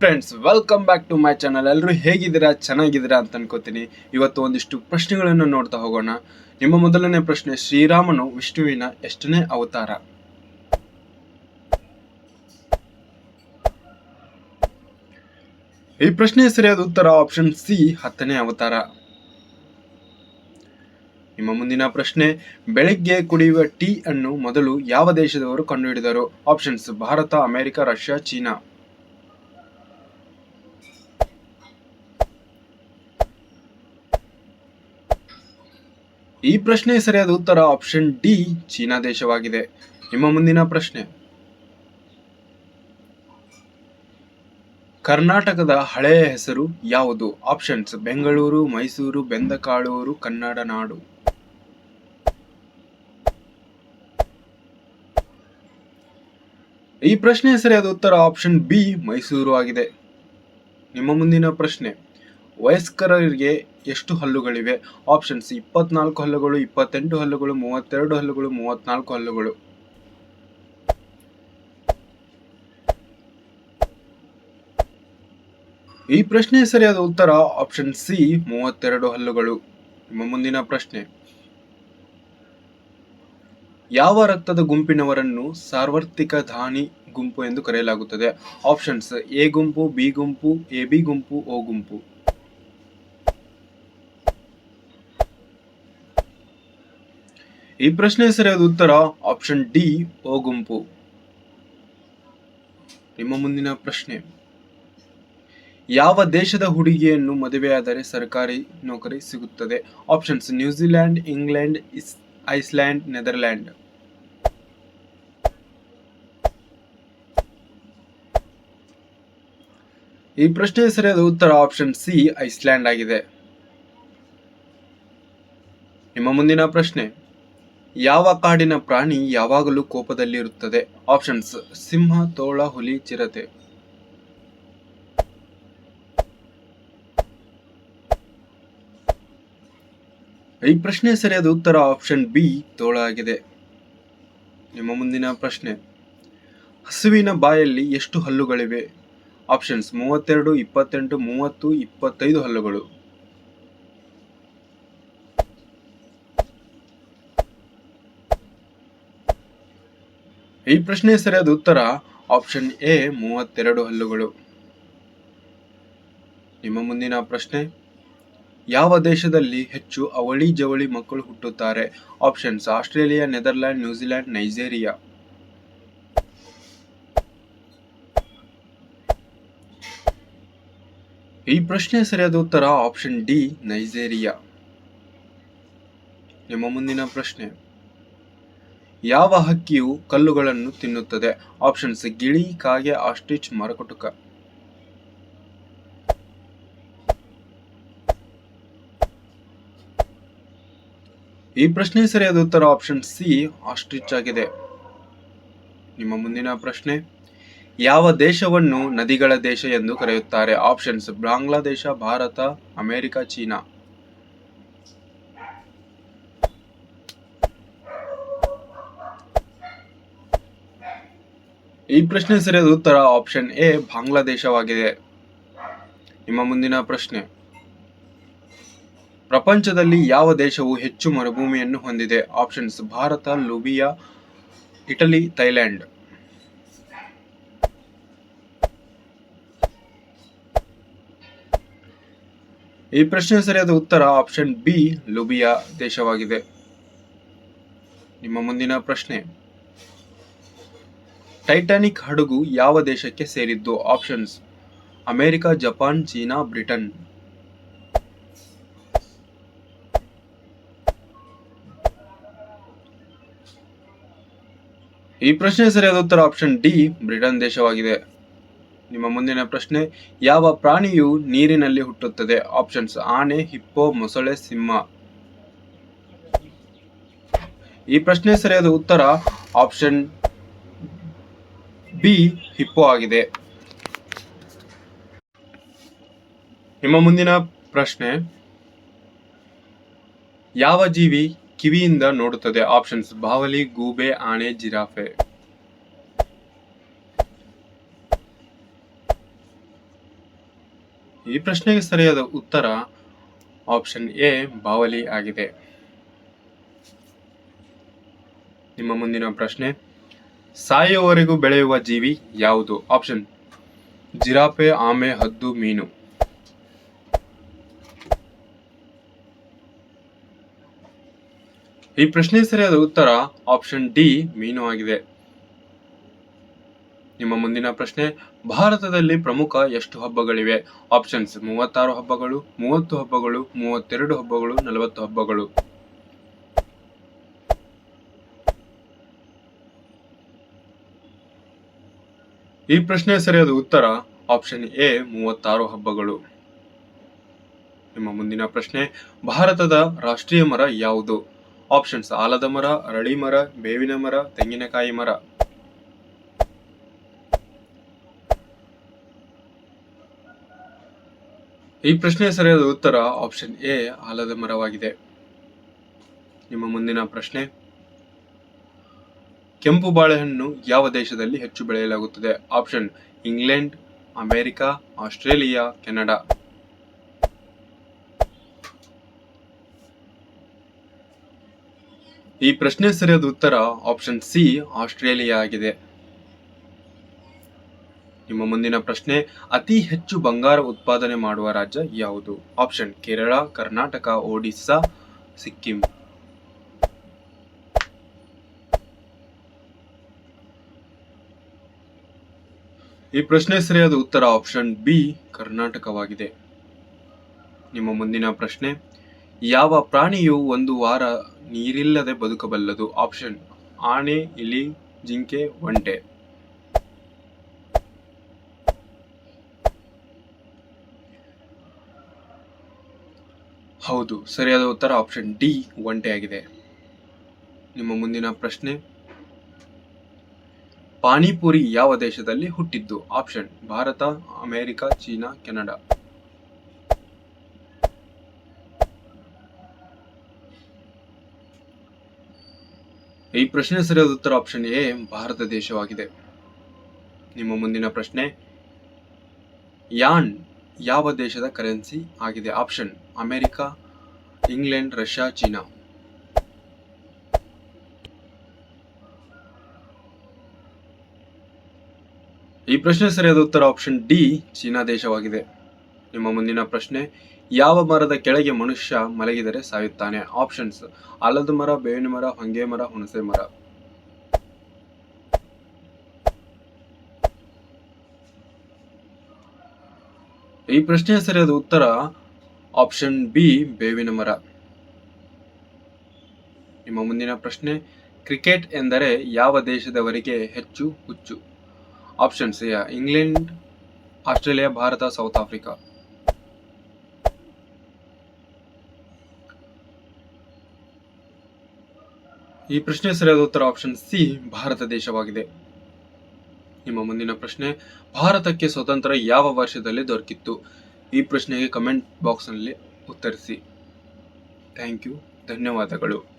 Friends welcome back to my channel ಎಲ್ಲರೂ ಹೇಗಿದ್ದೀರಾ? ಚೆನ್ನಾಗಿದ್ದೀರಾ ಅಂತ ಅನ್ಕೋತೀನಿ. ಇವತ್ತು ಒಂದಿಷ್ಟು ಪ್ರಶ್ನೆಗಳನ್ನು ನೋಡ್ತಾ ಹೋಗೋಣ. ನಿಮ್ಮ ಮೊದಲನೇ ಪ್ರಶ್ನೆ, ಶ್ರೀರಾಮನು ವಿಷ್ಣುವಿನ ಎಷ್ಟನೇ ಅವತಾರ? ಈ ಪ್ರಶ್ನೆಯ ಸರಿಯಾದ ಉತ್ತರ ಆಪ್ಷನ್ ಸಿ ಹತ್ತನೇ ಅವತಾರ. ನಿಮ್ಮ ಮುಂದಿನ ಪ್ರಶ್ನೆ, ಬೆಳಗ್ಗೆ ಕುಡಿಯುವ ಟೀ ಅನ್ನು ಮೊದಲು ಯಾವ ದೇಶದವರು ಕಂಡುಹಿಡಿದರು? Options Bharat, America, Russia, China. ಈ ಪ್ರಶ್ನೆ ಸರಿಯಾದ ಉತ್ತರ ಆಪ್ಷನ್ ಡಿ ಚೀನಾ ದೇಶವಾಗಿದೆ. ನಿಮ್ಮ ಮುಂದಿನ ಪ್ರಶ್ನೆ. ಕರ್ನಾಟಕದ ಹಳೆಯ ಹೆಸರು ಯಾವುದು? ಆಪ್ಷನ್ಸ್ ಬೆಂಗಳೂರು, ಮೈಸೂರು, ಬೆಂದಕಾಳೂರು, ಕನ್ನಡ ನಾಡು. ಈ ಪ್ರಶ್ನೆ ಸರಿಯಾದ ಉತ್ತರ ಆಪ್ಷನ್ ಬಿ ಮೈಸೂರು ಆಗಿದೆ. ನಿಮ್ಮ ಮುಂದಿನ ಪ್ರಶ್ನೆ. ವಯಸ್ಕರಿಗೆ ಎಷ್ಟು ಹಲ್ಲುಗಳಿವೆ? ಆಪ್ಷನ್ಸ್ ಇಪ್ಪತ್ನಾಲ್ಕು ಹಲ್ಲುಗಳು, ಇಪ್ಪತ್ತೆಂಟು ಹಲ್ಲುಗಳು, ಮೂವತ್ತೆರಡು ಹಲ್ಲುಗಳು, ಮೂವತ್ನಾಲ್ಕು ಹಲ್ಲುಗಳು. ಈ ಪ್ರಶ್ನೆ ಸರಿಯಾದ ಉತ್ತರ ಆಪ್ಷನ್ ಸಿ ಮೂವತ್ತೆರಡು ಹಲ್ಲುಗಳು. ನಿಮ್ಮ ಮುಂದಿನ ಪ್ರಶ್ನೆ. ಯಾವ ರಕ್ತದ ಗುಂಪಿನವರನ್ನು ಸಾರ್ವತ್ರಿಕ ಧಾನಿ ಗುಂಪು ಎಂದು ಕರೆಯಲಾಗುತ್ತದೆ? ಆಪ್ಷನ್ಸ್ ಎ ಗುಂಪು, ಬಿ ಗುಂಪು, ಎ ಬಿ ಗುಂಪು, ಓ ಗುಂಪು. ಈ ಪ್ರಶ್ನೆ ಸರಿಯಾದ ಉತ್ತರ ಆಪ್ಷನ್ ಡಿ ಓ ಗುಂಪು. ನಿಮ್ಮ ಮುಂದಿನ ಪ್ರಶ್ನೆ. ಯಾವ ದೇಶದ ಹುಡುಗಿಯನ್ನು ಮದುವೆಯಾದರೆ ಸರ್ಕಾರಿ ನೌಕರಿ ಸಿಗುತ್ತದೆ? Options New Zealand England Iceland Netherland ಈ ಪ್ರಶ್ನೆ ಸರಿಯಾದ ಉತ್ತರ ಆಪ್ಷನ್ ಸಿ ಐಸ್ಲ್ಯಾಂಡ್ ಆಗಿದೆ. ನಿಮ್ಮ ಮುಂದಿನ ಪ್ರಶ್ನೆ. ಯಾವ ಕಾಡಿನ ಪ್ರಾಣಿ ಯಾವಾಗಲೂ ಕೋಪದಲ್ಲಿರುತ್ತದೆ? ಆಪ್ಷನ್ಸ್, ಸಿಂಹ, ತೋಳ, ಹುಲಿ, ಚಿರತೆ. ಈ ಪ್ರಶ್ನೆ ಸರಿಯಾದ ಉತ್ತರ ಆಪ್ಷನ್ ಬಿ, ತೋಳ ಆಗಿದೆ. ನಿಮ್ಮ ಮುಂದಿನ ಪ್ರಶ್ನೆ. ಹಸುವಿನ ಬಾಯಲ್ಲಿ ಎಷ್ಟು ಹಲ್ಲುಗಳಿವೆ? ಆಪ್ಷನ್ಸ್, ಮೂವತ್ತೆರಡು, ಇಪ್ಪತ್ತೆಂಟು, ಮೂವತ್ತು, ಇಪ್ಪತ್ತೈದು ಹಲ್ಲುಗಳು. ಈ ಪ್ರಶ್ನೆ ಸರಿಯಾದ ಉತ್ತರ ಆಪ್ಷನ್ ಎ ಮೂವತ್ತೆರಡು ಹಲ್ಲುಗಳು. ನಿಮ್ಮ ಮುಂದಿನ ಪ್ರಶ್ನೆ, ಯಾವ ದೇಶದಲ್ಲಿ ಹೆಚ್ಚು ಅವಳಿ ಜವಳಿ ಮಕ್ಕಳು ಹುಟ್ಟುತ್ತಾರೆ? Options Australia, Netherland, New Zealand, Nigeria. ಈ ಪ್ರಶ್ನೆ ಸರಿಯಾದ ಉತ್ತರ ಆಪ್ಷನ್ ಡಿ ನೈಜೀರಿಯಾ. ನಿಮ್ಮ ಮುಂದಿನ ಪ್ರಶ್ನೆ ಯಾವ ಹಕ್ಕಿಯು ಕಲ್ಲುಗಳನ್ನು ತಿನ್ನುತ್ತದೆ? ಆಪ್ಷನ್ಸ್ ಗಿಳಿ, ಕಾಗೆ ಆಸ್ಟ್ರಿಚ್ ಮರಕುಟುಕ. ಈ ಪ್ರಶ್ನೆ ಸರಿಯಾದ ಉತ್ತರ ಆಪ್ಷನ್ ಸಿ ಆಸ್ಟ್ರಿಚ್ ಆಗಿದೆ. ನಿಮ್ಮ ಮುಂದಿನ ಪ್ರಶ್ನೆ, ಯಾವ ದೇಶವನ್ನು ನದಿಗಳ ದೇಶ ಎಂದು ಕರೆಯುತ್ತಾರೆ? Options Bangladesh, Bharat, America, China. ಈ ಪ್ರಶ್ನೆ ಸರಿಯಾದ ಉತ್ತರ ಆಪ್ಷನ್ ಎ ಬಾಂಗ್ಲಾದೇಶವಾಗಿದೆ. ನಿಮ್ಮ ಮುಂದಿನ ಪ್ರಶ್ನೆ. ಪ್ರಪಂಚದಲ್ಲಿ ಯಾವ ದೇಶವು ಹೆಚ್ಚು ಮರುಭೂಮಿಯನ್ನು ಹೊಂದಿದೆ? Options Bharat, Libya, Italy, Thailand. ಈ ಪ್ರಶ್ನೆ ಸರಿಯಾದ ಉತ್ತರ ಆಪ್ಷನ್ ಬಿ ಲುಬಿಯಾ ದೇಶವಾಗಿದೆ. ನಿಮ್ಮ ಮುಂದಿನ ಪ್ರಶ್ನೆ. ಟೈಟಾನಿಕ್ ಹಡಗು ಯಾವ ದೇಶಕ್ಕೆ ಸೇರಿದ್ದು? Options. America, Japan, China, Britain. ಈ ಪ್ರಶ್ನೆ ಸರಿಯಾದ ಉತ್ತರ ಆಪ್ಷನ್ ಡಿ, ಬ್ರಿಟನ್ ದೇಶವಾಗಿದೆ. ನಿಮ್ಮ ಮುಂದಿನ ಪ್ರಶ್ನೆ, ಯಾವ ಪ್ರಾಣಿಯು ನೀರಿನಲ್ಲಿ ಹುಟ್ಟುತ್ತದೆ? ಆಪ್ಷನ್ಸ್, ಆನೆ, ಹಿಪ್ಪೋ, ಮೊಸಳೆ, ಸಿಂಹ. ಈ ಪ್ರಶ್ನೆ ಸರಿಯಾದ ಉತ್ತರ ಆಪ್ಷನ್ ಬಿ ಹಿಪ್ಪೋ ಆಗಿದೆ. ನಿಮ್ಮ ಮುಂದಿನ ಪ್ರಶ್ನೆ, ಯಾವ ಜೀವಿ ಕಿವಿಯಿಂದ ನೋಡುತ್ತದೆ? ಆಪ್ಷನ್ಸ್, ಬಾವಲಿ, ಗೂಬೆ ಆಣೆ ಜಿರಾಫೆ. ಈ ಪ್ರಶ್ನೆಗೆ ಸರಿಯಾದ ಉತ್ತರ ಆಪ್ಷನ್ ಎ, ಬಾವಲಿ ಆಗಿದೆ. ನಿಮ್ಮ ಮುಂದಿನ ಪ್ರಶ್ನೆ ಸಾಯುವವರೆಗೂ ಬೆಳೆಯುವ ಜೀವಿ ಯಾವುದು? ಆಪ್ಷನ್ ಜಿರಾಫೆ, ಆಮೆ, ಹದ್ದು, ಮೀನು. ಈ ಪ್ರಶ್ನೆ ಸರಿಯಾದ ಉತ್ತರ ಆಪ್ಷನ್ ಡಿ, ಮೀನು ಆಗಿದೆ. ನಿಮ್ಮ ಮುಂದಿನ ಪ್ರಶ್ನೆ, ಭಾರತದಲ್ಲಿ ಪ್ರಮುಖ ಎಷ್ಟು ಹಬ್ಬಗಳಿವೆ? ಆಪ್ಷನ್ಸ್, ಮೂವತ್ತಾರು ಹಬ್ಬಗಳು, ಮೂವತ್ತು ಹಬ್ಬಗಳು, ಮೂವತ್ತೆರಡು ಹಬ್ಬಗಳು, ನಲವತ್ತು ಹಬ್ಬಗಳು. ಈ ಪ್ರಶ್ನೆ ಸರಿಯಾದ ಉತ್ತರ ಆಪ್ಷನ್ ಎ ಮೂವತ್ತಾರು ಹಬ್ಬಗಳು. ನಿಮ್ಮ ಮುಂದಿನ ಪ್ರಶ್ನೆ, ಭಾರತದ ರಾಷ್ಟ್ರೀಯ ಮರ ಯಾವುದು? ಆಪ್ಷನ್ಸ್ ಆಲದ ಮರ, ಅರಳಿ ಮರ, ಬೇವಿನ ಮರ, ತೆಂಗಿನಕಾಯಿ ಮರ. ಈ ಪ್ರಶ್ನೆ ಸರಿಯಾದ ಉತ್ತರ ಆಪ್ಷನ್ ಎ ಆಲದ ಮರವಾಗಿದೆ. ನಿಮ್ಮ ಮುಂದಿನ ಪ್ರಶ್ನೆ ಕೆಂಪು ಬಾಳೆಹಣ್ಣು ಯಾವ ದೇಶದಲ್ಲಿ ಹೆಚ್ಚು ಬೆಳೆಯಲಾಗುತ್ತದೆ? Option, England, America, Australia, Canada. ಈ ಪ್ರಶ್ನೆ ಸರಿಯಾದ ಉತ್ತರ ಆಪ್ಷನ್ ಸಿ, ಆಸ್ಟ್ರೇಲಿಯಾ ಆಗಿದೆ. ನಿಮ್ಮ ಮುಂದಿನ ಪ್ರಶ್ನೆ, ಅತಿ ಹೆಚ್ಚು ಬಂಗಾರ ಉತ್ಪಾದನೆ ಮಾಡುವ ರಾಜ್ಯ ಯಾವುದು? ಆಪ್ಷನ್, ಕೇರಳ, ಕರ್ನಾಟಕ, ಒಡಿಸ್ಸಾ, ಸಿಕ್ಕಿಂ. ಈ ಪ್ರಶ್ನೆ ಸರಿಯಾದ ಉತ್ತರ ಆಪ್ಷನ್ ಬಿ ಕರ್ನಾಟಕವಾಗಿದೆ. ನಿಮ್ಮ ಮುಂದಿನ ಪ್ರಶ್ನೆ, ಯಾವ ಪ್ರಾಣಿಯು ಒಂದು ವಾರ ನೀರಿಲ್ಲದೆ ಬದುಕಬಲ್ಲದು? ಆಪ್ಷನ್ ಆನೆ, ಇಲಿ, ಜಿಂಕೆ, ಒಂಟೆ. ಹೌದು, ಸರಿಯಾದ ಉತ್ತರ ಆಪ್ಷನ್ ಡಿ ಒಂಟೆ ಆಗಿದೆ ನಿಮ್ಮ ಮುಂದಿನ ಪ್ರಶ್ನೆ ಪಾನಿಪುರಿ ಯಾವ ದೇಶದಲ್ಲಿ ಹುಟ್ಟಿದ್ದು? Option, Bharat, America, China, Canada. ಈ ಪ್ರಶ್ನೆ ಸರಿಯಾದ ಉತ್ತರ ಆಪ್ಷನ್ ಎ, ಭಾರತ ದೇಶವಾಗಿದೆ. ನಿಮ್ಮ ಮುಂದಿನ ಪ್ರಶ್ನೆ, ಯಾನ್ ಯಾವ ದೇಶದ ಕರೆನ್ಸಿ ಆಗಿದೆ? Option, America, England, Russia, China. ಈ ಪ್ರಶ್ನೆ ಸರಿಯಾದ ಉತ್ತರ ಆಪ್ಷನ್ ಡಿ ಚೀನಾ ದೇಶವಾಗಿದೆ. ನಿಮ್ಮ ಮುಂದಿನ ಪ್ರಶ್ನೆ, ಯಾವ ಮರದ ಕೆಳಗೆ ಮನುಷ್ಯ ಮಲಗಿದರೆ ಸಾಯುತ್ತಾನೆ? ಆಪ್ಷನ್ಸ್ ಆಲದ ಮರ, ಬೇವಿನ ಮರ, ಹೊಂಗೆ ಮರ, ಹುಣಸೆ ಮರ. ಈ ಪ್ರಶ್ನೆಯ ಸರಿಯಾದ ಉತ್ತರ ಆಪ್ಷನ್ ಬಿ ಬೇವಿನ ಮರ. ನಿಮ್ಮ ಮುಂದಿನ ಪ್ರಶ್ನೆ, ಕ್ರಿಕೆಟ್ ಎಂದರೆ ಯಾವ ದೇಶದವರಿಗೆ ಹೆಚ್ಚು ಹುಚ್ಚು? Options England Australia Bharat South Africa ಈ ಪ್ರಶ್ನೆ ಸರಿಯಾದ ಉತ್ತರ ಆಪ್ಷನ್ ಸಿ ಭಾರತ ದೇಶವಾಗಿದೆ. ನಿಮ್ಮ ಮುಂದಿನ ಪ್ರಶ್ನೆ, ಭಾರತಕ್ಕೆ ಸ್ವತಂತ್ರ ಯಾವ ವರ್ಷದಲ್ಲಿ ದೊರಕಿತ್ತು? ಈ ಪ್ರಶ್ನೆಗೆ ಕಮೆಂಟ್ ಬಾಕ್ಸ್ನಲ್ಲಿ ಉತ್ತರಿಸಿ. ಥ್ಯಾಂಕ್ ಯು ಧನ್ಯವಾದಗಳು.